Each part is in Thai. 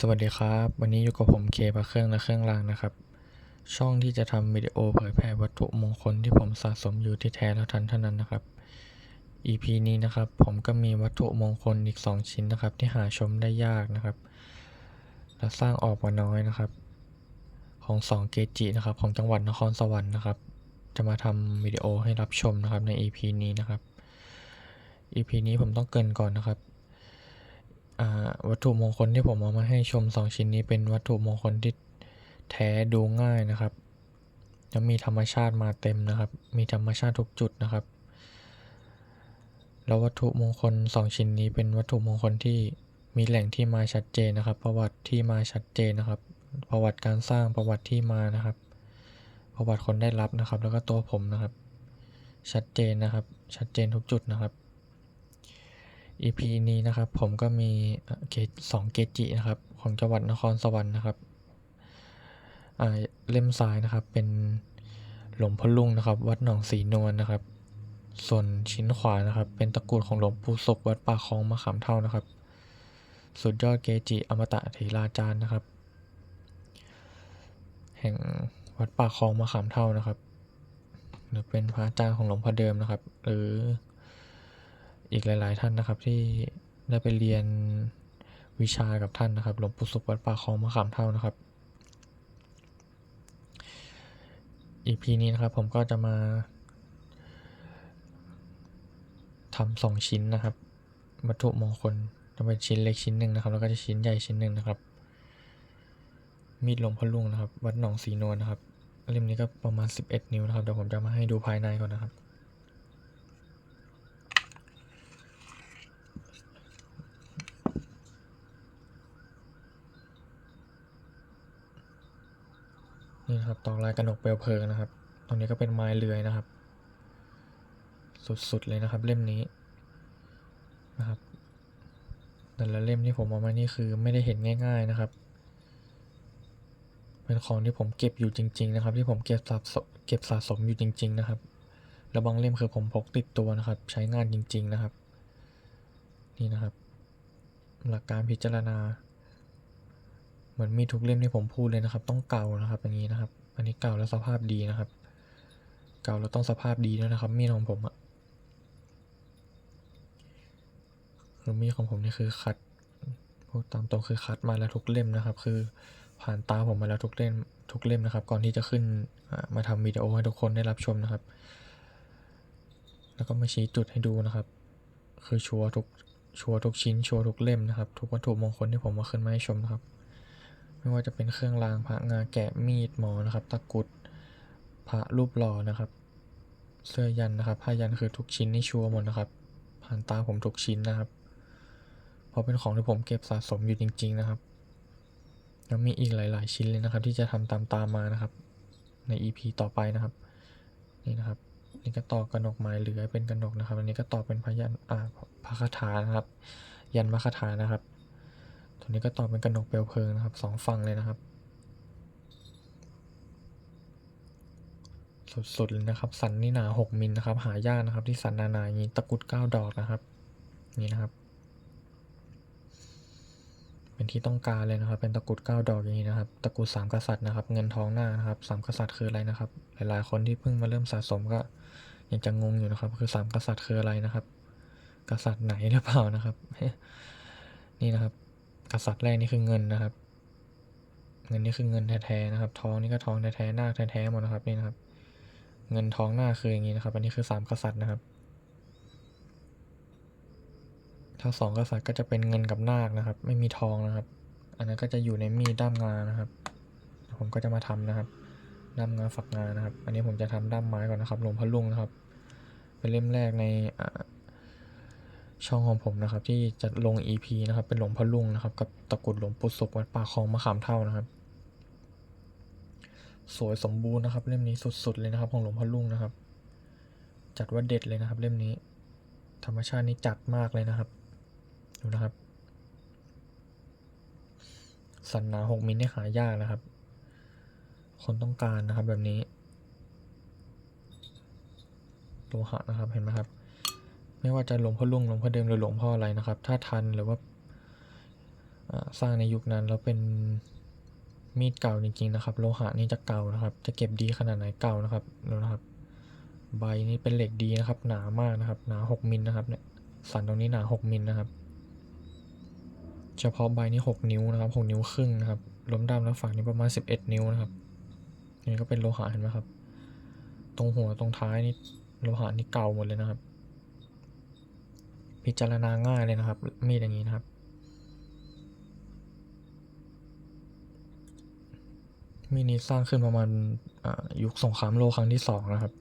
สวัสดีครับ วันนี้อยู่กับผมเคพระเครื่องและเครื่องรางนะครับ ช่องที่จะทำวิดีโอเผยแพร่วัตถุมงคลที่ผมสะสมอยู่ที่แท้แล้วทันเท่านั้นนะครับ EP นี้นะครับผมก็มีวัตถุมงคลอีก 2 ชิ้นนะครับ ที่หาชมได้ยากนะครับ และสร้างออกมาน้อยนะครับ ของ 2 เกจินะครับ ของจังหวัดนครสวรรค์นะครับ จะมาทำวิดีโอให้รับชมนะครับใน EP นี้นะครับ EP นี้ผมต้องเกินก่อนนะครับ วัตถุมงคลที่ผมเอามาให้ชมสองชิ้นนี้เป็นวัตถุมงคลที่แท้ดูง่ายนะครับแล้วมีธรรมชาติมาเต็มนะครับ มีธรรมชาติทุกจุดนะครับ แล้ววัตถุมงคลสองชิ้นนี้เป็นวัตถุมงคลที่มีแหล่งที่มาชัดเจนนะครับ ประวัติที่มาชัดเจนนะครับ ประวัติการสร้างประวัติที่มานะครับ ประวัติคนได้รับนะครับ แล้วก็ตัวผมนะครับ ชัดเจนนะครับ ชัดเจนทุกจุดนะครับ EP นี้นะครับผมก็มีเกจสองเกจินะครับ ของจังหวัดนครสวรรค์นะครับอ่าเล่มซ้ายนะครับเป็นหลวงพ่อลุงนะครับ วัดหนองสีนวลนะครับ ส่วนชิ้นขวานะครับ เป็นตะกรุดของหลวงปู่ศกวัดป่าคลองมะขามเท่านะครับ สุดยอดเกจิอมตะเถราจารย์นะครับ แห่งวัดป่าคลองมะขามเท่านะครับ หรือเป็นพระอาจารย์ของหลวงพ่อเดิมนะครับ หรือ อีกหลาย ๆ ท่านนะครับ ที่ได้ไปเรียนวิชากับท่านนะครับหลวงปู่สุขวัดป่าคลองมะขามเท่านะครับ EP นี้นะครับผมก็จะมาทำสองชิ้นนะครับ วัตถุมงคลจะเป็นชิ้นเล็กชิ้นหนึ่งนะครับ แล้วก็จะชิ้นใหญ่ชิ้นหนึ่งนะครับ มีดหลวงพ่อลุงนะครับ วัดหนองสีนวลนะครับเล่มนี้ก็ประมาณ 11 นิ้วนะครับเดี๋ยวผมจะมาให้ดูภายในก่อนนะครับ นี่นะครับตอกลายกระหนกเปลวเพลิงนะครับ ตรงนี้ก็เป็นไม้เลื้อยนะครับ สุดๆเลยนะครับ เล่มนี้นะครับ แต่ละเล่มที่ผมเอามานี่คือไม่ได้เห็นง่าย ๆนะครับ เป็นของที่ผมเก็บอยู่จริง ๆ นะครับ ที่ผมเก็บสะสมเก็บสะสมอยู่จริง ๆ นะครับ แล้วบางเล่มคือผมพกติดตัวนะครับ ใช้งานจริง ๆ นะครับ นี่นะครับ หลักการพิจารณา เหมือนมีทุกเล่มที่ผมพูดเลยนะครับ ต้องเก่านะครับอย่างนี้นะครับ อันนี้เก่าแล้วสภาพดีนะครับ เก่าแล้วต้องสภาพดีด้วยนะครับ มีดของผมอะคือมีดของผมนี่คือคัดพูดตามตรงคือคัดมาแล้วทุกเล่มนะครับ คือผ่านตาผมมาแล้วทุกเล่มทุกเล่มนะครับ ก่อนที่จะขึ้นมาทำวิดีโอให้ทุกคนได้รับชมนะครับ แล้วก็มาชี้จุดให้ดูนะครับ คือชัวร์ทุกชัวร์ทุกชิ้นชัวร์ทุกเล่มนะครับ ทุกวัตถุมงคลที่ผมมาขึ้นมาให้ชมนะครับ ไม่ว่าจะเป็นเครื่องรางพระงาแกะมีดหมอนะครับ ตะกุดพระรูปหล่อนะครับ เสื้อยันนะครับผ้ายันคือทุกชิ้นนี่ชัวร์หมดนะครับ ผ่านตาผมทุกชิ้นนะครับ เพราะเป็นของที่ผมเก็บสะสมอยู่จริง ๆนะครับ แล้วมีอีกหลาย ๆ ชิ้นเลยนะครับ ที่จะทำตามตามมานะครับ ใน EP ต่อไปนะครับ นี่นะครับนี่ก็ต่อกระหนกไม้เหลือเป็นกระหนกนะครับ อันนี้ก็ต่อเป็นพยันอ่าพระคาถานะครับ ยันมะคาถานะครับ ตัวนี้ก็ต่อเป็นกระหนกเปลวเพลิงนะครับสองฝั่งเลยนะครับ สุดๆเลยนะครับ สันนี่หนาหกมิลนะครับ หายากนะครับ ที่สันนานาอย่างนี้ตะกุดเก้าดอกนะครับ นี่นะครับ เป็นที่ต้องการเลยนะครับ เป็นตะกุดเก้าดอกอย่างนี้นะครับ ตะกุดสามกษัตริย์นะครับ เงินทองหน้านะครับสามกษัตริย์คืออะไรนะครับ หลายๆ คนที่เพิ่งมาเริ่มสะสมก็ยังจะงงอยู่นะครับ คือสามกษัตริย์คืออะไรนะครับ กษัตริย์ไหนหรือเปล่านะครับ นี่นะครับ ษัตริย์แรกนี่คือเงินนะครับ เงินนี่คือเงินแท้ๆนะครับ ทองนี่ก็ทองแท้ๆหน้าแท้ๆหมดนะครับนี่นะครับ เงินทองหน้าคืออย่างนี้นะครับ อันนี้คือสามกษัตริย์นะครับ ถ้าสองกษัตริย์ก็จะเป็นเงินกับนาคนะครับ ไม่มีทองนะครับ อันนั้นก็จะอยู่ในมีดด้ามงานะครับ ผมก็จะมาทำนะครับด้ามงาฝักงานะครับ อันนี้ผมจะทำด้ามไม้ก่อนนะครับหลวงพ่อลุงนะครับ เป็นเล่มแรกในอ่า ช่องของผมนะครับ ที่จะลง EP นะครับ เป็นหลวงพ่อลุงนะครับ กับตะกรุดหลวงปู่ศกวัดป่าคลองมะขามเท่านะครับ สวยสมบูรณ์นะครับ เล่มนี้สุดๆเลยนะครับ ของหลวงพ่อลุงนะครับ จัดว่าเด็ดเลยนะครับ เล่มนี้ ธรรมชาตินี่จัดมากเลยนะครับดูนะครับ สันหนาหกมิลนี่หายากนะครับ คนต้องการนะครับแบบนี้โลหะนะครับเห็นไหมครับ ไม่ว่าจะหลวงพ่อลุงหลวงพ่อเดิมหรือหลวงพ่ออะไรนะครับ ถ้าทันหรือว่าสร้างในยุคนั้นแล้วเป็นมีดเก่าจริงๆนะครับ โลหะนี่จะเก่านะครับ จะเก็บดีขนาดไหนเก่านะครับดูนะครับ ใบนี้เป็นเหล็กดีนะครับ หนามากนะครับ หนาหกมิลนะครับเนี่ยสันตรงนี้หนาหกมิลนะครับ เฉพาะใบนี้หกนิ้วนะครับหกนิ้วครึ่งนะครับล้มด้ามแล้วฝั่งนี้ประมาณสิบเอ็ดนิ้วนะครับนนี้ก็เป็นโลหะเห็นไหมครับ ตรงหัวตรงท้ายนี่โลหะนี่เก่าหมดเลยนะครับ พิจารณาง่ายเลยนะครับ มีดอย่างนี้นะครับ มีดนี้สร้างขึ้นประมาณยุคสงครามโลกครั้งที่สองนะครับ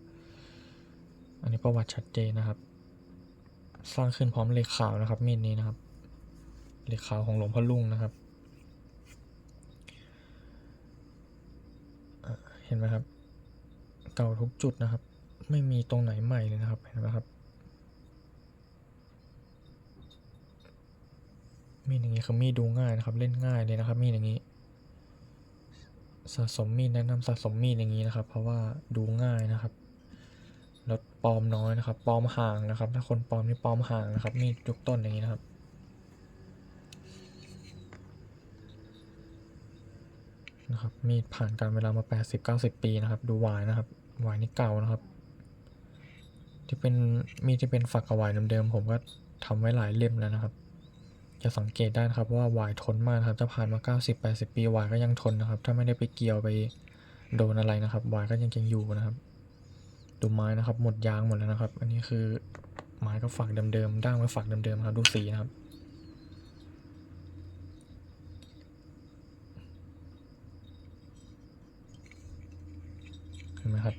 อันนี้ประวัติชัดเจนนะครับ สร้างขึ้นพร้อมเหล็กขาวนะครับ มีดนี้นะครับเหล็กขาวของหลวงพ่อลุงนะครับเห็นไหมครับ เก่าทุกจุดนะครับ ไม่มีตรงไหนใหม่เลยนะครับเห็นไหมครับ มีดอย่างนี้คือมีดดูง่ายนะครับ เล่นง่ายเลยนะครับ มีดอย่างนี้ สะสมมีดแนะนำสะสมมีดอย่างนี้นะครับ เพราะว่าดูง่ายนะครับแล้วปลอมน้อยนะครับปลอมห่างนะครับ ถ้าคนปลอมนี่ปลอมห่างนะครับ มีดยุคต้นอย่างนี้นะครับ นะครับ มีดผ่านการเวลามา 80-90 ปีนะครับ ดูวายนะครับวายนี่เก่านะครับ ที่เป็นมีดที่เป็นฝักกระวายเดิมๆผมก็ทำไว้หลายเล่มแล้วนะครับ จะสังเกตได้นะครับว่าหวายทนมากครับจะผ่านมา 90-80 ปีหวายก็ยังทนนะครับ ถ้าไม่ได้ไปเกี่ยวไปโดนอะไรนะครับหวายก็ยังยังอยู่นะครับดูไม้นะครับหมดยางหมดแล้วนะครับ อันนี้คือไม้ก็ฝักเดิมๆด้ามก็ฝักเดิมๆครับดูสีนะครับเห็นไหมครับ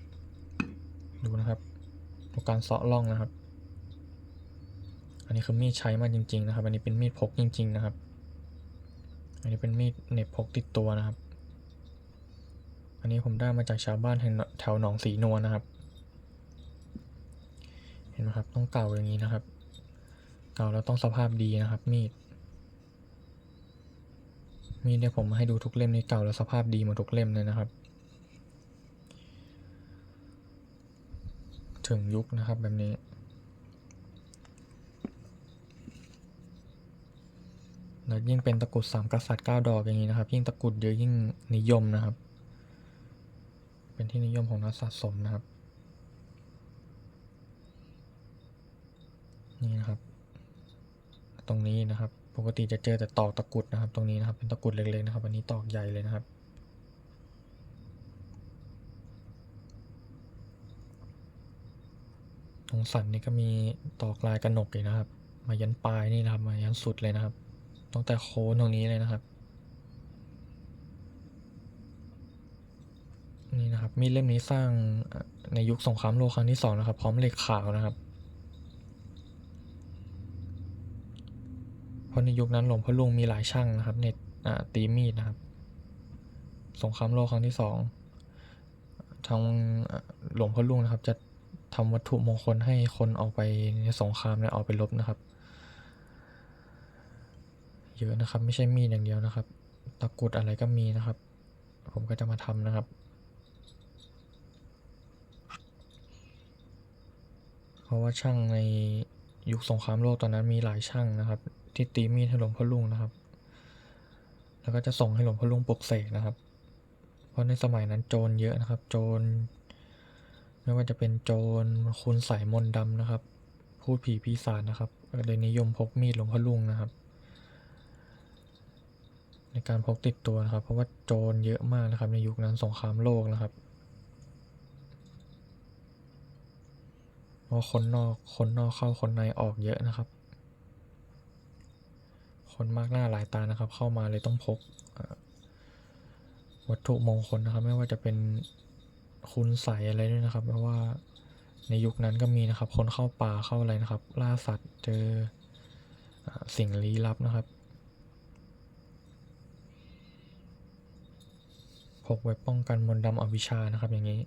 ดูนะครับการเซาะร่องนะครับ นนี้คือมีดใช้มาจริง ๆ นะครับ อันนี้เป็นมีดพกจริง ๆ นะครับ อันนี้เป็นมีดเน็บพกติดตัวนะครับ อันนี้ผมได้มาจากชาวบ้านแถวหนองสีนวลนะครับ เห็นไหมครับ ต้องเก่าอย่างนี้นะครับ เก่าแล้วต้องสภาพดีนะครับ มีด มีดเนี่ยผมให้ดูทุกเล่มนี่เก่าแล้วสภาพดีหมดทุกเล่มเลยนะครับ ถึงยุคนะครับแบบนี้ แล้วยิ่งเป็นตะกรุดสามกษัตริย์เก้าดอกอย่างนี้นะครับ ยิ่งตะกรุดเยอะยิ่งนิยมนะครับ เป็นที่นิยมของนักสะสมนะครับ นี่นะครับ ตรงนี้นะครับ ปกติจะเจอแต่ตอกตะกรุดนะครับ ตรงนี้นะครับ เป็นตะกรุดเล็กๆนะครับ อันนี้ตอกใหญ่เลยนะครับตรงสันนี่ก็มีตอกลายกระหนกเลยนะครับ มายันปลายนี่นะครับ มายันสุดเลยนะครับ ตั้งแต่โคนตรงนี้เลยนะครับ นี่นะครับ มีดเล่มนี้สร้างในยุคสงครามโลกครั้งที่สองนะครับ พร้อมเหล็กขาวนะครับ เพราะในยุคนั้นหลวงพ่อลุงมีหลายช่างนะครับเนตตีมีดนะครับ สงครามโลกครั้งที่สองทางหลวงพ่อลุงนะครับ จะทำวัตถุมงคลให้คนออกไปในสงครามเนี่ยออกไปรบนะครับ เยอะนะครับ ไม่ใช่มีดอย่างเดียวนะครับ ตะกรุดอะไรก็มีนะครับ ผมก็จะมาทำนะครับเพราะว่าช่างในยุคสงครามโลกตอนนั้นมีหลายช่างนะครับ ที่ตีมีดให้หลวงพ่อลุงนะครับ แล้วก็จะส่งให้หลวงพ่อลุงปลุกเสกนะครับ เพราะในสมัยนั้นโจรเยอะนะครับ โจรไม่ว่าจะเป็นโจรคุณใส่มนต์ดำนะครับ พูดผีปีศาจนะครับเลยนิยมพกมีดหลวงพ่อลุงนะครับ ในการพกติดตัวนะครับ เพราะว่าโจรเยอะมากนะครับ ในยุคนั้นสงครามโลกนะครับเพราะคนนอกคนนอกเข้าคนในออกเยอะนะครับ คนมากหน้าหลายตานะครับ เข้ามาเลยต้องพกวัตถุมงคลนะครับ ไม่ว่าจะเป็นคุณใสอะไรด้วยนะครับ เพราะว่าในยุคนั้นก็มีนะครับ คนเข้าป่าเข้าอะไรนะครับ ล่าสัตว์เจออสิ่งลี้ลับนะครับ พกไว้ป้องกันมนต์ดำอวิชานะครับ อย่างนี้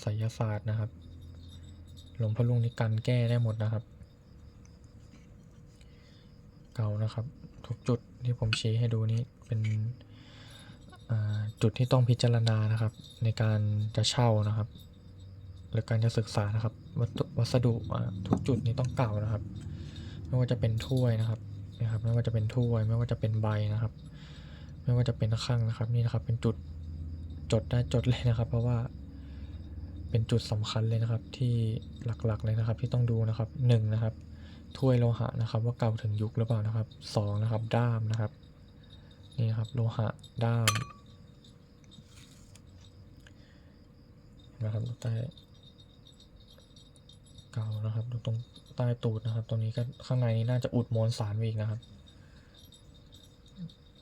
ไสยศาสตร์นะครับ หลวงพ่อลุงนี่กันแก้ได้หมดนะครับ เก่านะครับ ทุกจุดที่ผมชี้ให้ดูนี้เป็นจุดที่ต้องพิจารณานะครับ ในการจะเช่านะครับ หรือการจะศึกษานะครับวัตวัสดุทุกจุดนี้ต้องเก่านะครับ ไม่ว่าจะเป็นถ้วยนะครับนะครับ ไม่ว่าจะเป็นถ้วย ไม่ว่าจะเป็นใบนะครับ ไม่ว่าจะเป็นข้างนะครับนี่นะครับเป็นจุดจดได้จดเลยนะครับ เพราะว่าเป็นจุดสำคัญเลยนะครับที่หลักๆเลยนะครับที่ต้องดูนะครับหนึ่งนะครับถ้วยโลหะนะครับ ว่าเก่าถึงยุคหรือเปล่านะครับสองนะครับด้ามนะครับนี่นครับโลหะด้ามนะครับใต้เก่านะครับตรงใต้ตูดนะครับ ตรงนี้ก็ข้างในนี้น่าจะอุดมวลสารไว้อีกนะครับ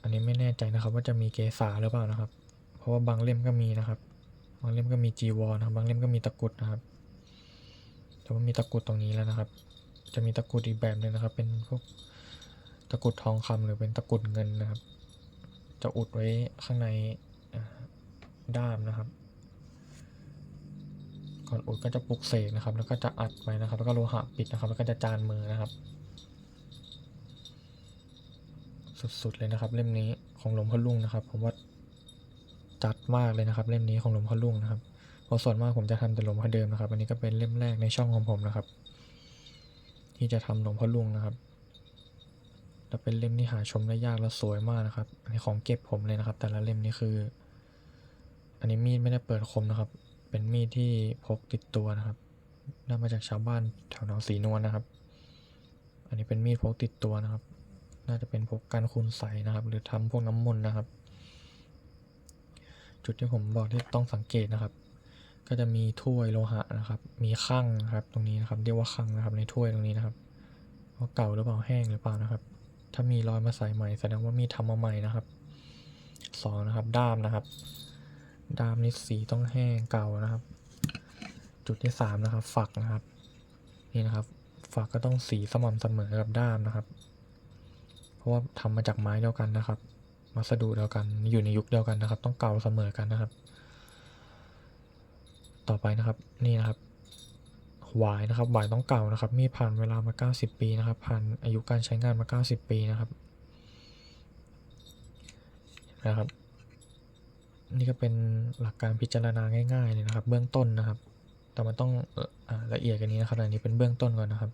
อันนี้ไม่แน่ใจนะครับว่าจะมีเกสาหรือเปล่านะครับ เพราะว่าบางเล่มก็มีนะครับ บางเล่มก็มีจีวรนะครับ บางเล่มก็มีตะกรุดนะครับ แต่ว่ามีตะกรุดตรงนี้แล้วนะครับ จะมีตะกรุดอีกแบบหนึ่งนะครับ เป็นพวกตะกรุดทองคำหรือเป็นตะกรุดเงินนะครับ จะอุดไว้ข้างในด้ามนะครับ ก่อนอุดก็จะปลุกเสกนะครับ แล้วก็จะอัดไว้นะครับ แล้วก็โลหะปิดนะครับ แล้วก็จะจานมือนะครับ สุดๆเลยนะครับ เล่มนี้ของหลวงพ่อลุงนะครับ ผมว่าจัดมากเลยนะครับ เล่มนี้ของหลวงพ่อลุงนะครับเพราะส่วนมากผมจะทำแต่หลวงพ่อเดิมนะครับ อันนี้ก็เป็นเล่มแรกในช่องของผมนะครับ ที่จะทำหลวงพ่อลุงนะครับแล้วเป็นเล่มที่หาชมได้ยากและสวยมากนะครับ อันนี้ของเก็บผมเลยนะครับ แต่ละเล่มนี้คือ อันนี้มีดไม่ได้เปิดคมนะครับ เป็นมีดที่พกติดตัวนะครับได้มาจากชาวบ้านแถวหนองสีนวลนะครับ อันนี้เป็นมีดพกติดตัวนะครับ น่าจะเป็นพวกการคุณใสนะครับ หรือทำพวกน้ำมนต์นะครับ จุดที่ผมบอกที่ต้องสังเกตนะครับ ก็จะมีถ้วยโลหะนะครับ มีข้างนะครับ ตรงนี้นะครับ เรียกว่าข้างนะครับ ในถ้วยตรงนี้นะครับว่าเก่าหรือเปล่าแห้งหรือเปล่านะครับ ถ้ามีรอยมาใส่ใหม่แสดงว่ามีทำมาใหม่นะครับสองนะครับ ด้ามนะครับ ด้ามนี่สีต้องแห้งเก่านะครับ จุดที่สามนะครับ ฝักนะครับ นี่นะครับ ฝักก็ต้องสีสม่ำเสมอกับด้ามนะครับ ราะว่าทำมาจากไม้เดียวกันนะครับ วัสดุเดียวกันอยู่ในยุคเดียวกันนะครับ ต้องเก่าเสมอกันนะครับ ต่อไปนะครับนี่นะครับหวายนะครับหวายต้องเก่านะครับ มีผ่านเวลามา 90 ปีนะครับ ผ่านอายุการใช้งานมา 90 ปีนะครับนะครับ นี่ก็เป็นหลักการพิจารณาง่ายๆเลยนะครับ เบื้องต้นนะครับ แต่มันต้องอละเอียดกันนี้นะครับอันนี้เป็นเบื้องต้นก่อนนะครับ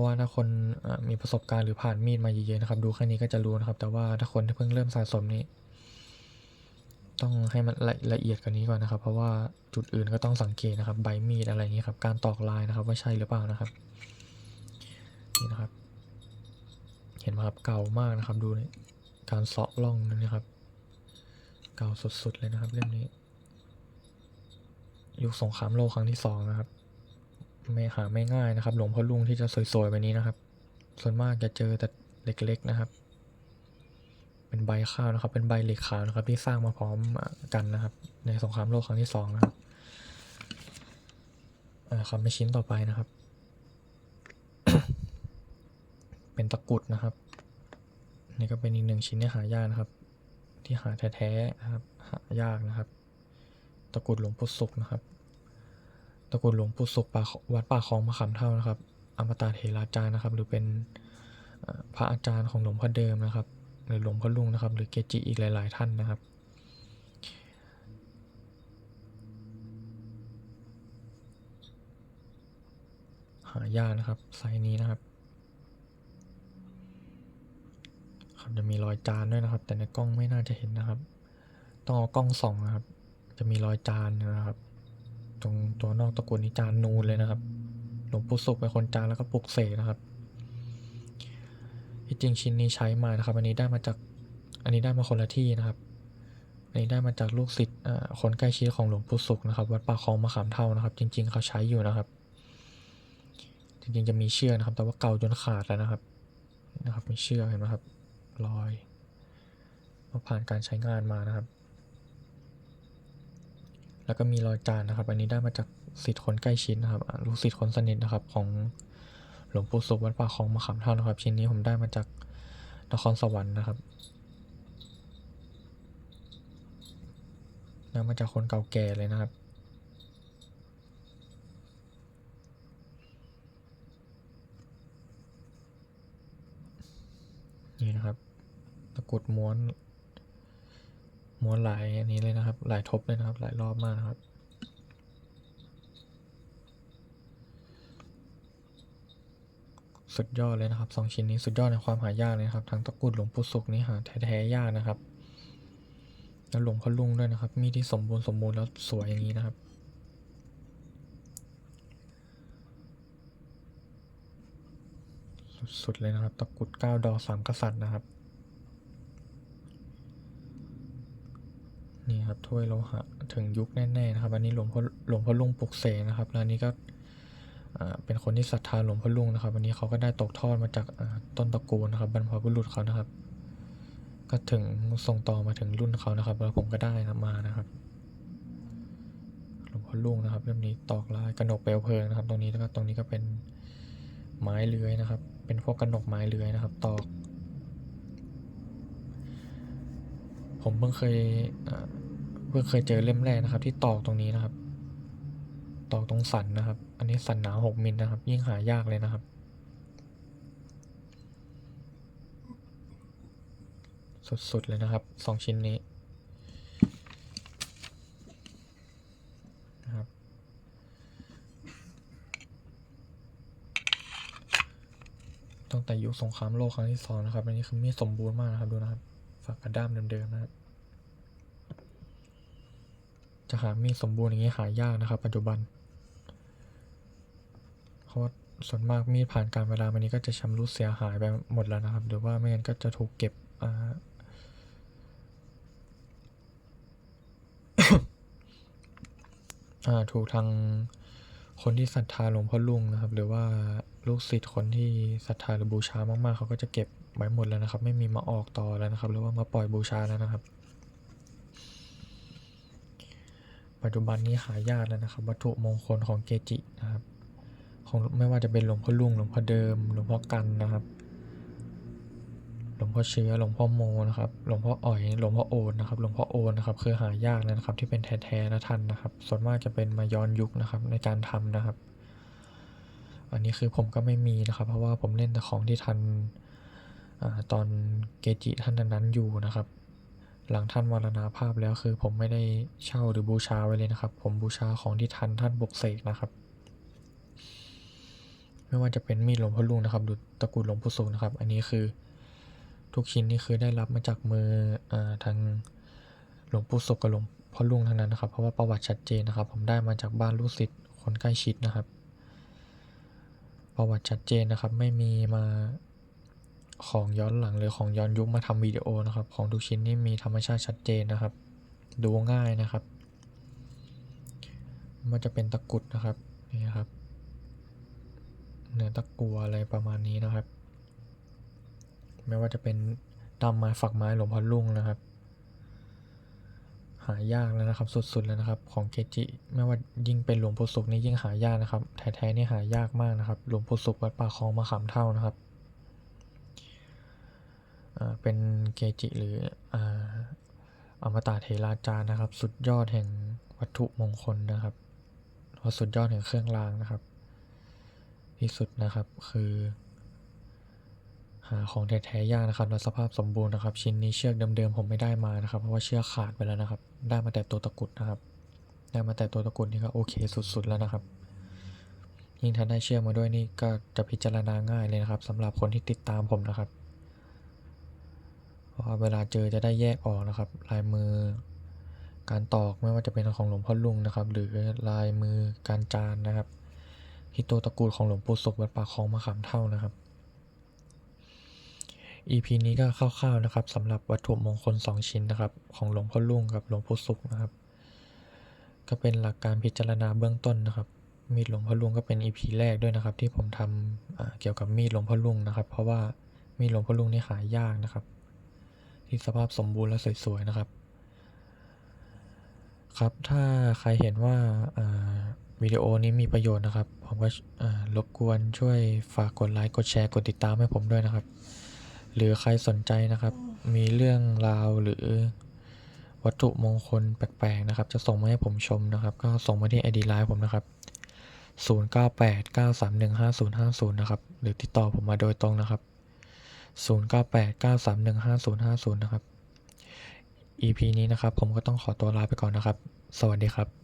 ราะว่าถ้าคนมีประสบการณ์หรือผ่านมีดมาเยอะๆนะครับ ดูแค่นี้ก็จะรู้นะครับ แต่ว่าถ้าคนที่เพิ่งเริ่มสะสมนี่ต้องให้มันละละเอียดกว่านี้ก่อนนะครับ เพราะว่าจุดอื่นก็ต้องสังเกตนะครับ ใบมีดอะไรนี้ครับ การตอกลายนะครับ ว่าใช่หรือเปล่านะครับ นี่นะครับ เห็นไหมครับ เก่ามากนะครับ ดูนี่การเสาะล่องนั่นนะครับ เก่าสุดๆเลยนะครับเล่มนี้ ยุคสงครามโลกครั้งที่สองนะครับ ไม่หาไม่ง่ายนะครับ หลวงพ่อลุงที่จะสวยๆแบบนี้นะครับ ส่วนมากจะเจอแต่เล็กๆนะครับ เป็นใบข้าวนะครับ เป็นใบเหล็กขาวนะครับ ที่สร้างมาพร้อมกันนะครับ ในสงครามโลกครั้งที่สองนะครับอ่าคำในชิ้นต่อไปนะครับ เป็นตะกุดนะครับ นี่ก็เป็นอีกหนึ่งชิ้นที่หายากนะครับ ที่หาแท้ๆนะครับ หายากนะครับ ตะกุดหลวงปู่ศุกนะครับ ตะกรุดหลวงปู่ศุกร์วัดป่าคลองมะขามเท่านะครับ อมตะเถราจารย์นะครับ หรือเป็นพระอาจารย์ของหลวงพ่อเดิมนะครับ หรือหลวงพ่อลุงนะครับ หรือเกจิอีกหลาย ๆ ท่านนะครับ หายากนะครับไซส์นี้นะครับครับจะมีรอยจานด้วยนะครับ แต่ในกล้องไม่น่าจะเห็นนะครับ ต้องเอากล้องส่องนะครับ จะมีรอยจานนะครับ ตรงตัวนอกตะกุดนี่จานนูนเลยนะครับ หลวงปู่ศุกร์เป็นคนจานแล้วก็ปลุกเสกนะครับที่จริงชิ้นนี้ใช้มานะครับ อันนี้ได้มาจากอันนี้ได้มาคนละที่นะครับ อันนี้ได้มาจากลูกศิษย์คนใกล้ชิดของหลวงปู่ศุกร์นะครับ วัดป่าคลองมะขามเท่านะครับ จริง ๆ เขาใช้อยู่นะครับ จริงๆจะมีเชือกนะครับ แต่ว่าเก่าจนขาดแล้วนะครับ นะครับมีเชือกเห็นไหมครับ รอยว่าผ่านการใช้งานมานะครับ แล้วก็มีรอยจานนะครับ อันนี้ได้มาจากศิษย์คนใกล้ชิดนะครับลูกศิษย์คนสนิทนะครับ ของหลวงปู่ศุวัดป่าคลองมะขามเท่านะครับ ชิ้นนี้ผมได้มาจากนครสวรรค์นะครับได้มาจากคนเก่าแก่เลยนะครับนี่นะครับ ตะกรุดม้วน ม้วนหลายอันนี้เลยนะครับ หลายทบเลยนะครับ หลายรอบมากนะครับสุดยอดเลยนะครับสองชิ้นนี้สุดยอดในความหายากเลยครับทั้งตะกุดหลวงปู่ศุกนี่หาแท้ๆยากนะครับ แล้วหลวงพ่อลุงด้วยนะครับ มีที่สมบูรณ์สมบูรณ์แล้วสวยอย่างนี้นะครับ สุดๆเลยนะครับ ตะกุดเก้าดอกสามกษัตริย์นะครับ นี่ครับ ถ้วยโลหะถึงยุคแน่ๆนะครับอันนี้หลวงพ่อหลวงพ่อลุงปลุกเสกนะครับแล้วนี้ก็เป็นคนที่ศรัทธาหลวงพ่อลุงนะครับอันนี้เขาก็ได้ตกทอดมาจากต้นตระกูลนะครับบรรพบุรุษเขานะครับ ก็ถึงส่งต่อมาถึงรุ่นเขานะครับ แล้วผมก็ได้นะมานะครับ หลวงพ่อลุงนะครับเล่มนี้ตอกลายกระหนกเปลวเพลิงนะครับ ตรงนี้แล้วก็ตรงนี้ก็เป็นไม้เลื้อยนะครับ เป็นพวกกระหนกไม้เลื้อยนะครับ ตอกผมเพิ่งเคย เพิ่งเคยเจอเล่มแรกนะครับ ที่ตอกตรงนี้นะครับ ตอกตรงสันนะครับ อันนี้สันหนาหกมิลนะครับ ยิ่งหายากเลยนะครับ สุดๆเลยนะครับสองชิ้นนี้นะครับ ตั้งแต่ยุคสงครามโลกครั้งที่สองนะครับ อันนี้คือมีดสมบูรณ์มากนะครับดูนะครับ ฝากกระด้ามเดิมๆนะครับ จะหามีดสมบูรณ์อย่างนี้หายากนะครับ ปัจจุบันเพราะส่วนมากมีดผ่านการเวลามันนี้ก็จะชำรุดเสียหายไปหมดแล้วนะครับ หรือว่าไม่งั้นก็จะถูกเก็บอ่าอ่าถูกทางคนที่ศรัทธาหลวงพ่อลุงนะครับ หรือว่าลูกศิษย์คนที่ศรัทธาหรือบูชามากๆ เขาก็จะเก็บไว้หมดแล้วนะครับ ไม่มีมาออกต่อแล้วนะครับ หรือว่ามาปล่อยบูชาแล้วนะครับ ปัจจุบันนี้หายากแล้วนะครับ วัตถุมงคลของเกจินะครับ ของไม่ว่าจะเป็นหลวงพ่อลุงหลวงพ่อเดิมหลวงพ่อกันนะครับ หลวงพ่อเชื้อหลวงพ่อโมนะครับ หลวงพ่ออ๋อยหลวงพ่อโอนนะครับหลวงพ่อโอนนะครับคือหายากเลยนะครับ ที่เป็นแท้ๆและทันนะครับ ส่วนมากจะเป็นมาย้อนยุคนะครับในการทำนะครับ อันนี้คือผมก็ไม่มีนะครับ เพราะว่าผมเล่นแต่ของที่ทันอตอนเกจิท่านนั้นอยู่นะครับ หลังท่านมรณาภาพแล้วคือผมไม่ได้เช่าหรือบูชาไว้เลยนะครับ ผมบูชาของที่ทันท่านบกเสกนะครับ ไม่ว่าจะเป็นมีดหลวงพ่อลุงนะครับหรือตะกูลหลวงปู่ศุกร์นะครับ อันนี้คือทุกชิ้นนี่คือได้รับมาจากมืออาทางหลวงปู่ศุกกับหลวงพ่อลุงทั้งนั้นนะครับ เพราะว่าประวัติชัดเจนนะครับ ผมได้มาจากบ้านลูกศิษย์คนใกล้ชิดนะครับ ประวัติชัดเจนนะครับ ไม่มีมา ของย้อนหลังหรือของย้อนยุคมาทำวิดีโอนะครับ ของทุกชิ้นนี่มีธรรมชาติชัดเจนนะครับ ดูง่ายนะครับ มันจะเป็นตะกุดนะครับนี่ครับเนื้อตะกัวอะไรประมาณนี้นะครับ ไม่ว่าจะเป็นตำไม้ฝักไม้หลวงพ่อลุงนะครับ หายากแล้วนะครับสุดๆแล้วนะครับ ของเกจิไม่ว่ายิ่งเป็นหลวงปู่ศุกนี่ยิ่งหายากนะครับแท้ๆนี่หายากมากนะครับ หลวงปู่ศุกวัดป่าคลองมะขามเท่านะครับ เป็นเกจิหรืออมตะเทราจารย์นะครับ สุดยอดแห่งวัตถุมงคลนะครับว่าสุดยอดแห่งเครื่องรางนะครับ ที่สุดนะครับคือ หาของแท้ๆยากนะครับและสภาพสมบูรณ์นะครับ ชิ้นนี้เชือกเดิมๆผมไม่ได้มานะครับ เพราะว่าเชือกขาดไปแล้วนะครับ ได้มาแต่ตัวตะกุดนะครับ ได้มาแต่ตัวตะกุดนี่ก็โอเคสุดๆแล้วนะครับยิ่งถ้านได้เชือกมาด้วยนี่ก็จะพิจารณาง่ายเลยนะครับสำหรับคนที่ติดตามผมนะครับ เพราะว่าเวลาเจอจะได้แยกออกนะครับ ลายมือ การตอกไม่ว่าจะเป็นของหลวงพ่อลุงนะครับ หรือลายมือการจานนะครับที่ตัวตระกูลของหลวงปู่ศุกร์วัดป่าคลองมะขามเท่านะครับ EP นี้ก็คร่าวๆนะครับสำหรับวัตถุมงคล 2 ชิ้นนะครับ ของหลวงพ่อลุงกับหลวงปู่ศุกร์นะครับ ก็เป็นหลักการพิจารณาเบื้องต้นนะครับ มีดหลวงพ่อลุงก็เป็น EP แรกด้วยนะครับ ที่ผมทำอ่าเกี่ยวกับมีดหลวงพ่อลุงนะครับ เพราะว่ามีดหลวงพ่อลุงนี่หายากนะครับ ที่สภาพสมบูรณ์และสวยๆนะครับ ครับถ้าใครเห็นว่าวิดีโอนี้มีประโยชน์นะครับ ผมก็รบกวนช่วยฝากกดไลค์กดแชร์กดติดตามให้ผมด้วยนะครับ หรือใครสนใจนะครับ มีเรื่องราวหรือวัตถุมงคลแปลกๆนะครับ จะส่งมาให้ผมชมนะครับ ก็ส่งมาที่ ID Line ผมนะครับ 0989315050 นะครับ หรือติดต่อผมมาโดยตรงนะครับ 0989315050 นะครับ EP นี้นะครับผมก็ต้องขอตัวลาไปก่อนนะครับ สวัสดีครับ